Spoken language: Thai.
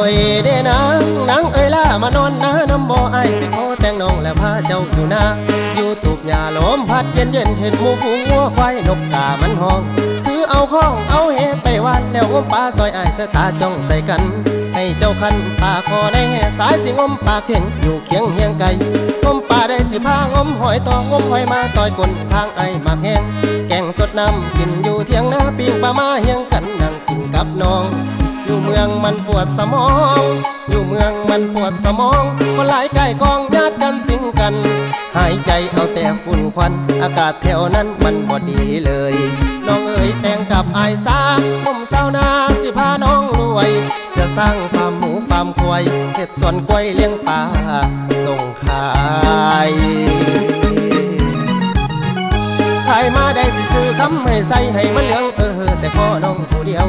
อยเด้นางนางเอ้ยล่ามานอนนะน้ำบ่อไอสิขอแต่งน้องและพาเจ้าอยู่นาอยู่ตูบหญ้าลมพัดเย็นเย็นเห็นหมูฝูงวัวควายนกกามันห้องคือเอาข้องเอาเฮไปวันแล้วงมปลาซอยไอสตาจ้องใส่กัน ให้เจ้าคันปลาคอในแห่สายสิงมปลาเข่งอยู่เคียงเฮียงไก่งมปลาได้สิพางมหอยต่องมหอยมาต่อยกลทางไอหมากแห้งแกงสดน้ำกินอยู่เทียงนาปีงปลามาเฮียงกันนั่งกินกับน้อง อยู่เมืองมันปวดสมอง อยู่เมืองมันปวดสมอง คนหลายไก่กองญาติกันสิงกัน หายใจเอาแต่ฝุ่นควัน อากาศแถวนั้นมันบ่ดีเลย น้องเอ๋ยแต่งกับอายสามุมเศร้านาสิพาน้องรวย จะสร้างฟาร์มหมูฟาร์มควายเห็ดสวนกล้วยเลี้ยงปลาส่งขายขายมาได้สิซื้อคำให้ใส่ให้มันเหลืองเออแต่ขอน้องผู้เดียว